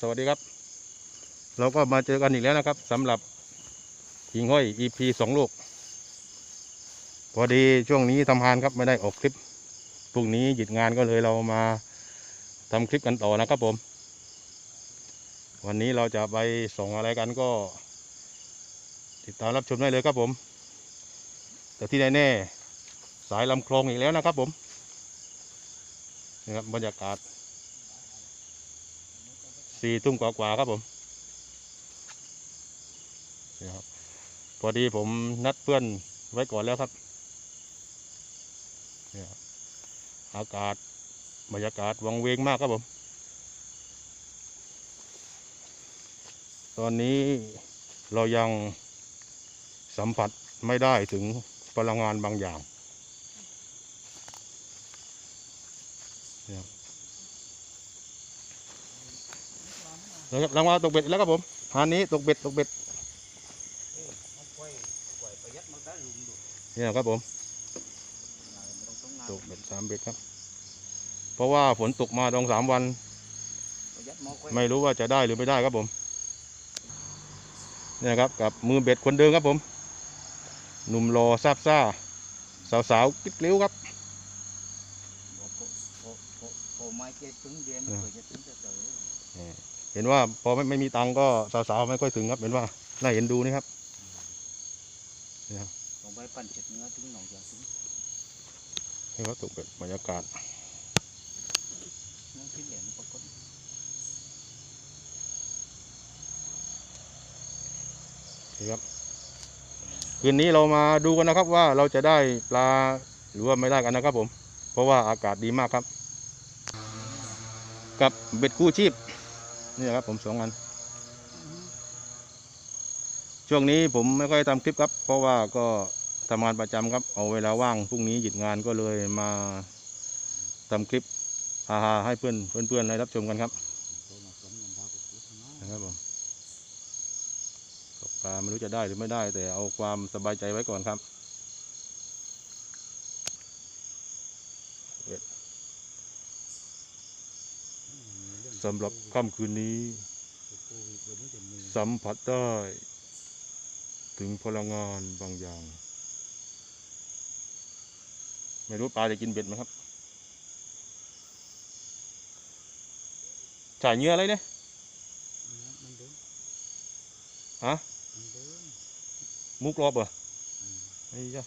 สวัสดีครับ เราก็มาเจอกันอีกแล้วนะครับสำหรับหิงห้อย EP สองลูก พอดีช่วงนี้ทำงานครับไม่ได้ออกคลิปพรุ่งนี้หยุดงานก็เลยเรามาทำคลิปกันต่อนะครับผม วันนี้เราจะไปส่งอะไรกันก็ ติดตามรับชมได้เลยครับผม แต่ที่แน่ๆสายลำคลองอีกแล้วนะครับผมนะครับบรรยากาศ สี่ทุ่มกว่าๆครับผมนี่ครับพอดีผมนัดเพื่อนไว้ก่อนแล้วครับนี่ครับอากาศบรรยากาศวังเวงมากครับผม ตอนนี้เรายังสัมผัสไม่ได้ถึงพลังงานบางอย่างเนะครับรางวัลตกเบ็ดอีกแล้วครับผมหานนี้ตกเบ็ดตกเบ็ดเนี่ยครับผมตกเบ็ดสามเบ็ดครับ เพราะว่าฝนตกมาตองสามวัน ไม่รู้ว่าจะได้หรือไม่ได้ครับผมเนี่ยครับกับมือเบ็ดคนเดิมครับผม หนุ่มรอซาบซ่า สาวๆกิ๊บกลิ้ยวครับไม้เจ็ดถึงเดือนอืมเปิดจะถึงจะเจอ เห็นว่าพอไม่ไม่มีตังค์ก็สาวๆไม่ค่อยถึงครับ เห็นว่าน่าเห็นดูนี่ครับของใบปั่นเจ็ดเนื้อถึงหนองจะถึงนี่ครับตกเบ็ดบรรยากาศนั่นที่เหรียญปรากฏนี่ครับคืนนี้เรามาดูกันนะครับว่าเราจะได้ปลาหรือว่าไม่ได้กันนะครับผม เพราะว่าอากาศดีมากครับ กับเบ็ดกู้ชีพ นี่ครับผมสองอัน ช่วงนี้ผมไม่ค่อยทำคลิปครับ เพราะว่าก็ทำงานประจำครับ เอาเวลาว่างพรุ่งนี้หยุดงานก็เลยมาทำคลิปฮาๆให้เพื่อนเพื่อนๆได้รับชมกันครับนะครับผมกปลาไม่รู้จะได้หรือไม่ได้ แต่เอาความสบายใจไว้ก่อนครับเอ็ด สำหรับค่ำคืนนี้โควิดเดี๋ยวมันจะมีสัมผัสได้ ถึงพลังงานบางอย่าง ไม่รู้ปลาจะกินเบ็ดไหมครับจ่ายเหงื่ออะไรเนี่ยมันเดินฮะมันเดินมุกรอบเหรออืมไอ้จ้ะ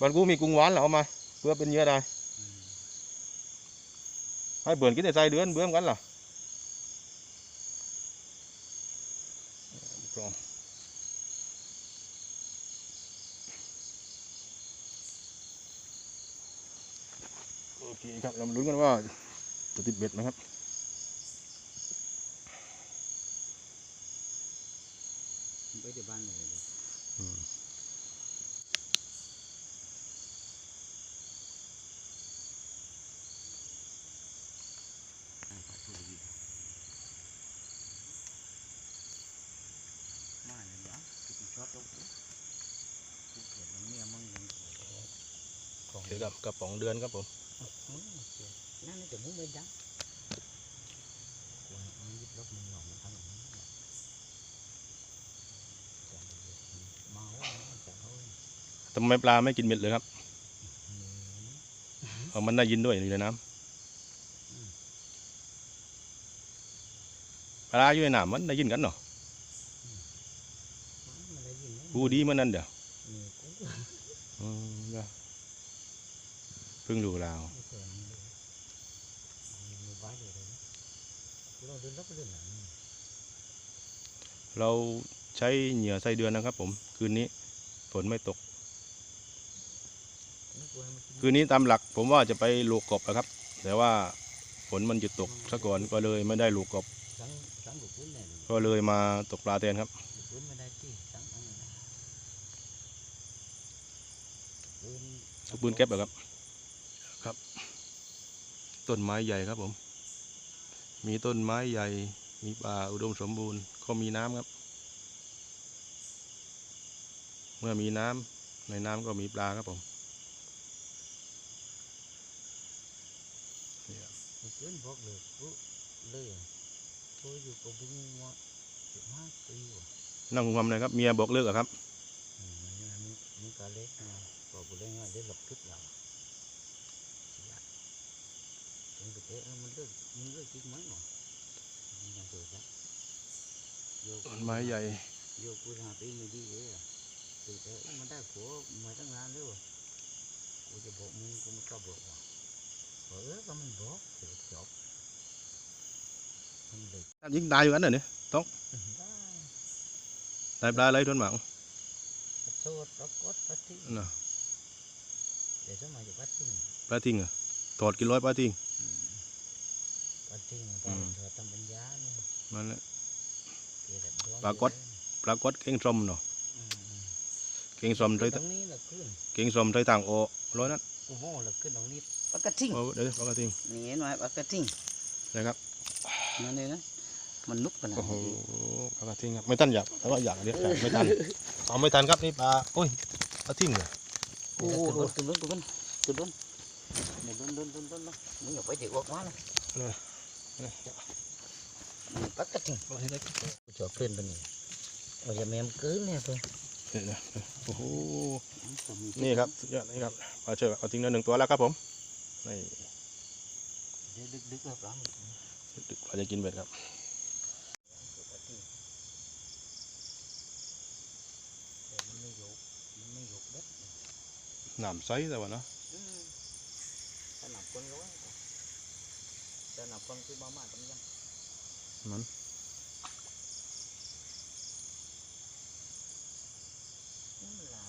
บ้านกูมีกุ้งหวานเหรอเอามา เพื่อเป็นเหยื่อได้ ให้เบื่อนกินแต่ใจเดือนเบื่อมกันเหรอโอเคครับเรามาลุ้นกันว่าจะติดเบ็ดไหมครับ มันไปที่บ้านเลยเลย อืม มาเลยเหรอกิน ช็อตลงกูกูเกลียดมันเมียมึงยังของเดี๋ยวกับกระป๋องเดือนครับผมมึงเกลียดนั่นนี่จะมึงไม่ดังกูให้มึงยึดรถมึงหนอกมันทำอย่างนี้เมาอะจะเอาทำไมปลาไม่กินเบ็ดเลยครับเหนื่อยเอามันได้ยินด้วยอยู่ในน้ำปลาอยู่ในน้ำมันได้ยินกันเนาะ มันได้ยินไหมกูดีมันนั่นเดี๋ยวนี่กูอืมจ้ะเพิ่งรู้แล้วไม่เคยมีเลยมีมือบ้าเลยเลยนะกูลองเดินรับไปเรื่องไหนเราใช้เหยื่อไส้เดือนนะครับ ผม คืนนี้ฝนไม่ตกนี่กูให้มันกินคืนนี้ตามหลัก ผมว่าจะไปลูกกบนะครับ แต่ว่าฝนมันหยุดตกซะก่อนก็เลยไม่ได้ลูกกบสังสังลูกปืนได้เลยก็เลยมาตกปลาแทนครับ ลูกปืนไม่ได้ที่สังอันนั้นนะปืน ลูก ปืนแก๊ปเหรอครับ ครับ ต้นไม้ใหญ่ครับผม มีต้นไม้ใหญ่ มีป่าอุดมสมบูรณ์ ก็มีน้ำครับ เมื่อมีน้ำในน้ำก็มีปลาครับผมเอมันเกินบอกเลยปุ๊เลยอะปุ๊อยู่กับบุ้งว่าสิบห้าปีว่ะนั่งงวมเลยครับ เมียบอกเลิกอะครับอืมมัน เนี่ยมันมันก็เล็กนะบอกกูเล่นว่าได้หลบทึกเราสิละถึงไปเตะแล้วมันเลิกมันเลิกจริงมั้งหรอมันยังเกิดนะโยต้ นไม้ใหญ่โยกูหาปีไม่ดีเอ้ยถึงเตะมันได้ผัวมาตั้งนานแล้วอะกูจะบอกมึงกูไม่กล้าบอกว่ะเออก็มันบอกเดี๋ยวจบมันเด็กยิงตายอยู่กันน่ะเนี่ยได้ตายปลาอะไรทนหมังโซดปรากฏปฏิน่ะเดี๋ยวจะมาจะปฏิปลาทิ้งอะถอดกินร้อยปลาทิ้งปฏิปอืฏิมเธอทำปัญญาเนี่ยนั่นแหละเกล็ดดวงปรากฏปลากดเก่งสมเนาะอืมอืมเก่งสมขึ้ไทนยตรงนี้แหละขึ้นเก่งสมไทยต่างโอร้อยนั้นกูโม่แหละขึ้นตรงนี้ปากกระทิงเอาเดี๋ยวปลากระทิ้งนี่เห็นไหมปากกระทิงนะครับนั่นเลยนะ มันนุกขนาดโอ้โหนี้ปลากระทิ้งครับไม่ทันอยากแต่ว่าอยากเรียกอยากไม่ทันเอาไม่ทันครับนี่ปลาโอ้ยปลาทิ้งเหรอโอ้โอ้โหโหตุนตุนตุนตุนตุนนี่ตุนตุนตุนตุนมึงอย่าไปเด็กออกมาเลยนี่ปากกระทิงปลาทิ้งเล็กกูชอบเพื่อนตัวนี้โอ้ยแม่มเกินเนี่ยเพื่อนนี่นะโอ้โหนี่ครับสุดยอดนี่ครับปลาเชือกเอาทิ้งได้หนึ่งตัวแล้วครับผมนี่ดึกดึกแบบนั้นดึกๆเราจะกินเบ็ดครับ แต่มันไม่ยกมันไม่ยกเด็ด น้ำใสแต่ว่าเนาะอืมสนับคนร้อยสนับคนคือมาม่าต้มยำมันนี่มันหล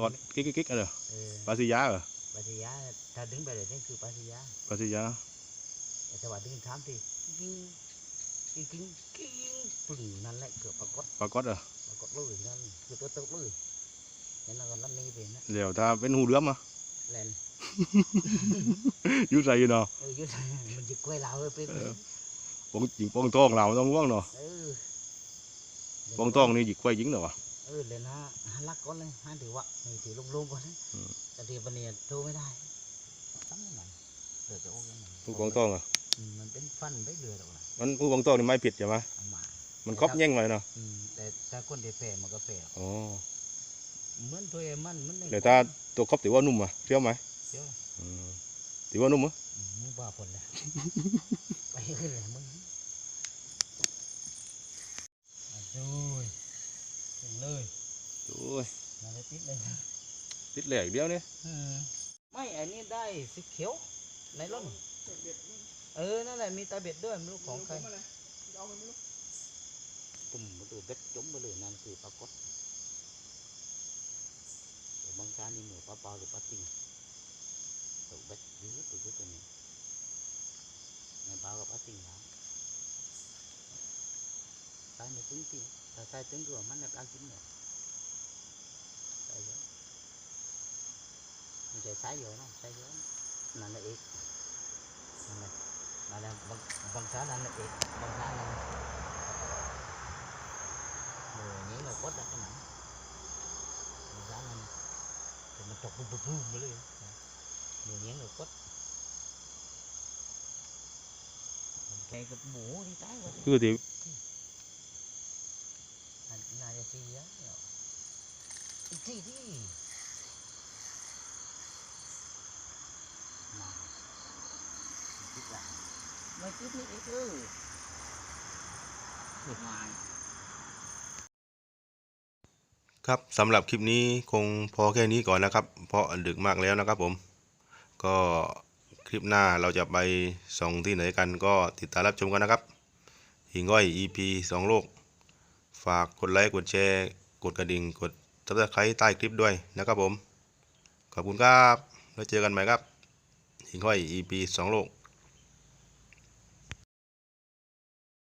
ตอดกิ๊กกิ๊กๆๆอะเหรอเออปลาซิยาเหรอปัสยาถ้าดึงไปเลยนี่คือปัสยาปลาซิยาแต่ว่าดึงถามทีกิ้งกิ้งกิ้งกิ้งปึ่งนั่นแหละเกือบปรากฏปลากดเหรอปรากฏเลยนั่นคือตัวตึกเลยเห็นแล้วก็นั่นนี่เป็นนะเดี๋ยวถ้าเป็นหูเรือมอะแลนอยุ่ใส่อยู่เนาะเออยุดมันจะกล้วยลาวเลยเป็นเออปองจิงปองทองเราต้องว่างเนาะเออปองทองนี่จิกไว้ยิงเนาะวะ เออเลยนะหันลักก่อนเลยหันถือว่านี่ถือลงๆก่อนนะอืมแต่ทีวันนี้โทรไม่ได้ตั้งยังไงเดือดจะโอ้ยังไงผู้ปองทองอะอืมมันเป็นฟันไปเรือหรอกนะมันผู้ปองทองนี่ไม่ผิดใช่ไหมเอามามันครอบแย่งไว้เนาะอืมแต่ถ้าคนได้แผ่มันก็แผ่อ๋อเหมือนตัวเองมันมันไม่เดี๋ยวถ้าตัวครอบถือว่านุ่มอะเฟี้ยวไหมเดี๋ยวอืมถือว่านุ่มเหรออืมมึงบ้าผลแล้วไปขึ้นเลยมึงอะโอ้ยถึงเลยโอ้ยมาเลยติด เลยติดแหลกเดียวเนี่ยอืมไม่อันนี้ได้สีเขียวในร่มเออนั่นแหละมีตาเบ็ดด้วยไม่รู้ของใครตุ่มม này tính chi thật tay tính rồi mắt đẹp ăn chính rồi sai gió mình sẽ sai gió nó sai gió là nó ít là là là bằng bằng sáng là nó ít bằng sáng là mùa nhí là quất ra cái nắng bằng sáng là thì mình chọc bùm bùm bùm mới lên mùa nhí là quất cái cái búa đi tái rồi cứ thì qua คือที่ này là gì á gì đi mà ไม่คิดนี่เออถูกมาครับสำหรับคลิปนี้คงพอแค่นี้ก่อนนะครับ เพราะดึกมากแล้วนะครับผม ก็คลิปหน้าเราจะไปส่องที่ไหนกันก็ติดตามรับชมกันนะครับหิงอ้อย EP สองโลก ฝากกดไลค์กดแชร์ กดกระดิ่ง กด subscribe ใต้คลิปด้วยนะครับผม ขอบคุณครับ แล้วเจอกันใหม่ครับหิงห้อย EP สองโลก